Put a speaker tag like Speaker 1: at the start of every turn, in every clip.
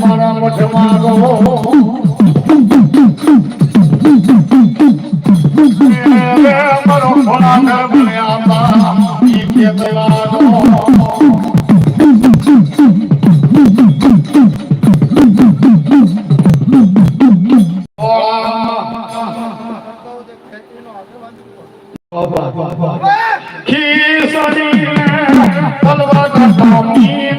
Speaker 1: મારા રહો. મારો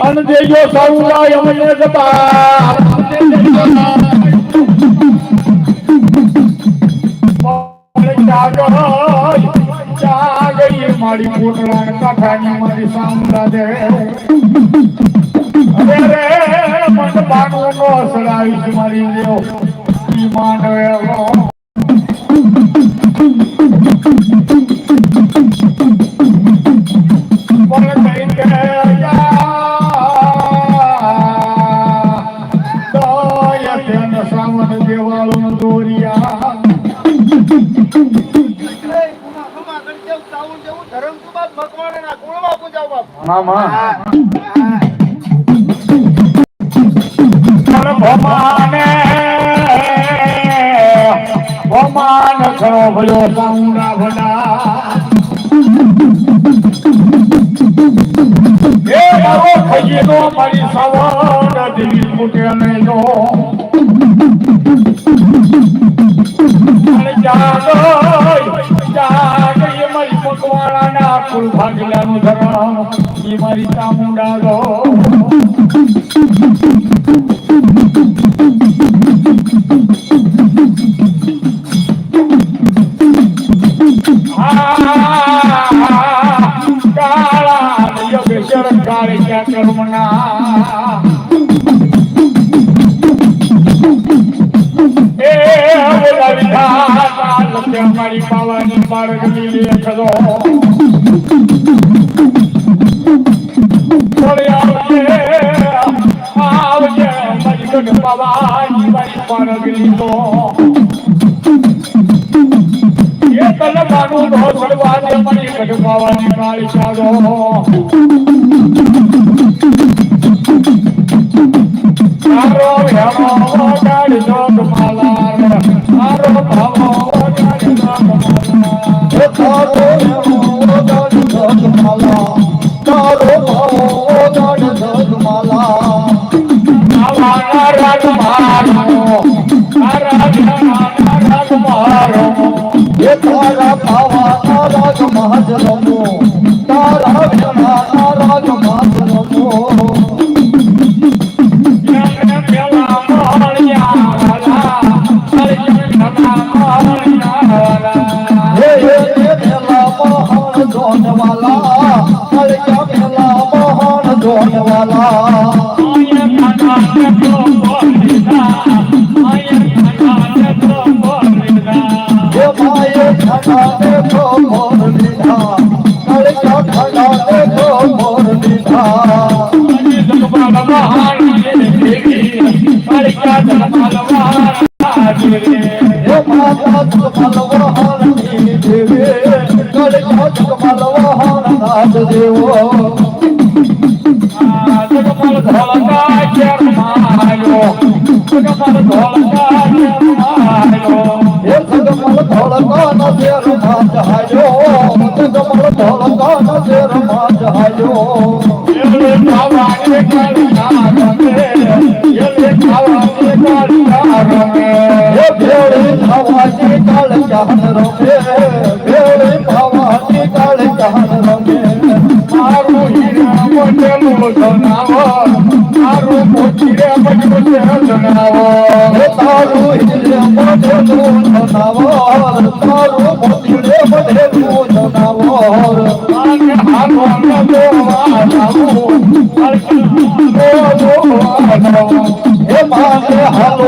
Speaker 1: அனுஜயோ சௌராயம் ஏகதா மாடி போட்டுறாங்க காட்டாங்க மாதிரி சாமுடாது வேற மண்ட பானுவோம் சடாவிச்சு மாதிரி மாண்டவேவோ ભમાને ઘણો ભલો સાઉના ભલા એ મારો ખજીનો મારી સવાન દિલ ફૂટે અને ફૂલ ભાગીલાનું ધરણ એ મારી வாங்கி மறித்தா மறி பவன் மரகளிலே கதோ મારી ગઢ પાવાની મારી બાળક લીલો એ તલવાનું ઢોસડવા દે ગઢ પાવાની કાળી ચાલો મારો હેમો ગાડ જોગ માલા
Speaker 2: તારા દેવે કળ જગમલવાહન નાથ દેવો હે જગમલ ધોળકાન શેરમાં જહાયો
Speaker 1: જણાવો મારું મોતી રે જણાવો
Speaker 2: તારું હિરે બધેલું જનાવર તારું મોતીડે બધેલું જનાવર
Speaker 1: અને હાથો ને જોવા જાવું જોવા જાવું
Speaker 2: હે માને હાલો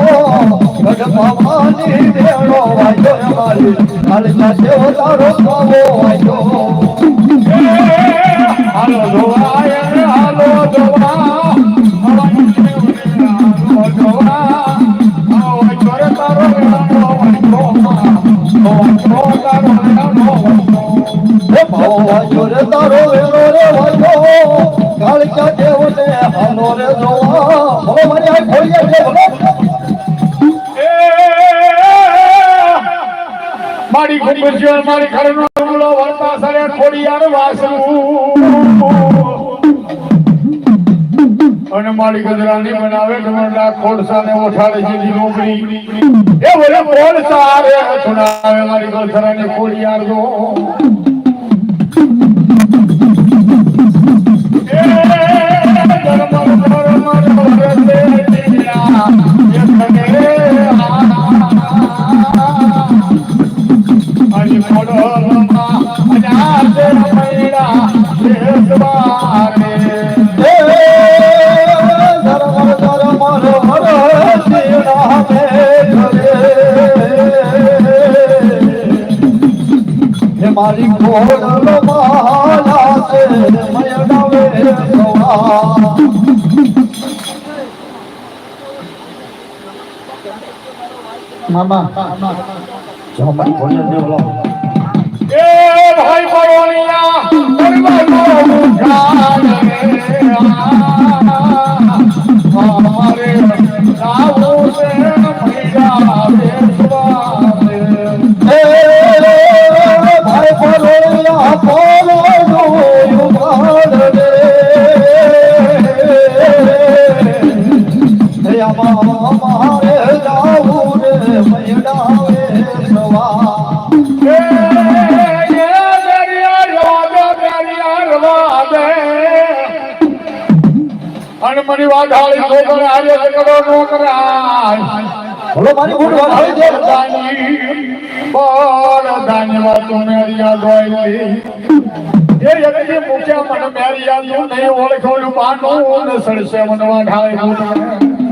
Speaker 2: ભવાની દેણો વાંદો મારી કાલે કાલે તારો બાબો વાંદો
Speaker 1: હાલો જોવાય હાલો વાજો રે તારો વાજો વાજો વાજો
Speaker 2: વેરો રે વાંદો કાલે કાલે વડે હાલો રે જોવા હવે મારી આ ખોઈએ છે ભલો
Speaker 1: મારી ખુબરજીઓ મારી ખરનો રૂલો વળતા સરે ખોડિયાર વાસનું અને મારી ગજરાની બનાવે ગમરડા ખોડસા ને ઓઠાડે જેવી નોકરી એ બોલે ખોડસા આવે સુનાવે મારી ગજરાને ખોડિયાર દો એ ધર્મ ધર્મ ધર્મ
Speaker 2: મારી કોડલ માલા સે મયડાવે સવા મામા જો મારી કોડલ દેવલો
Speaker 1: એ ભાઈ પરોણિયા પરવાનો જાન રે મારે રવા દે અનમની વાઢાળી છોકર આજે કરો નોકરાય
Speaker 2: બોલો મારી ગુડ વાળી દે
Speaker 1: બોલ ધન્યવાદ તું મેરી યાદ હોય એ મુખ્ય મન મેરી યાદ તું નહીં ઓળખોલું બાનું ને સડસે મને વાઢાળી આપો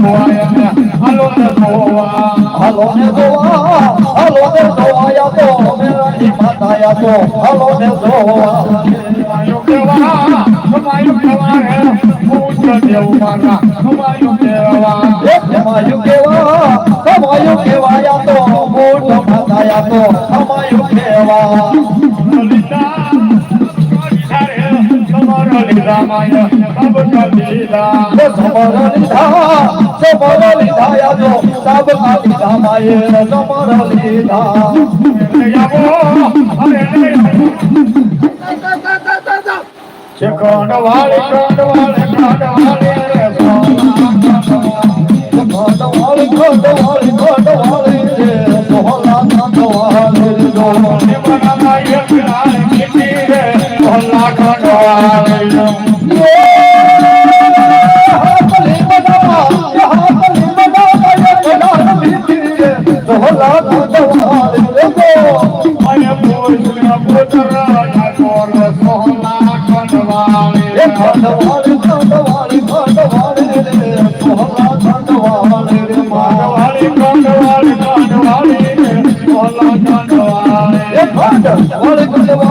Speaker 1: હાલો ને
Speaker 2: જોવા હાલો ને જોવા યાદો મેરાની માતા યાદો હાલો ને જોવા
Speaker 1: માયો કેવા માયો કેવા
Speaker 2: તો તો
Speaker 1: લીધા
Speaker 2: સમર લીધા. સમર લીધા યાદો સબ કા લીધા માએ સમર લીધા
Speaker 1: ચકોણ વાળી કોણ વાળી કોણ વાળી રે
Speaker 2: ખોટવાળી ખોટવાળી ખોટવાળી રે સોહલા ખોટવાળી રે જો
Speaker 1: ખાવાનું ખવડાવવાનું મારવાનું ને બાપા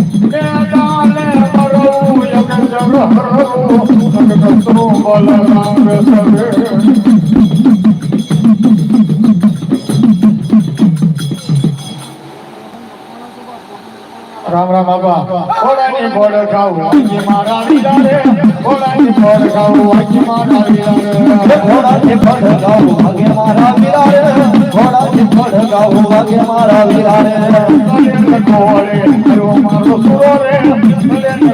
Speaker 1: રામ રામ બાબા. ઘોડાની ઘોડ ખાવું વાંચી મારા લીલા ઘોડાની ઘોડ ખાવું વાંચી મારા લીલા રે
Speaker 2: ઘોડાથી ફળગાવું ભાગે મારા વીરા રે ઘોડાથી ફળગાવું ભાગે મારા વીરા રે
Speaker 1: કલેને કોળે આયો મારો સુરો રે કલેને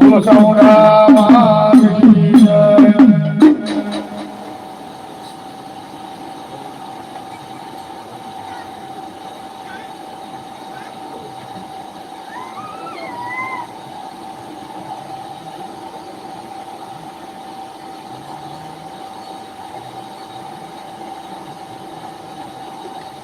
Speaker 1: બોલો સામુરા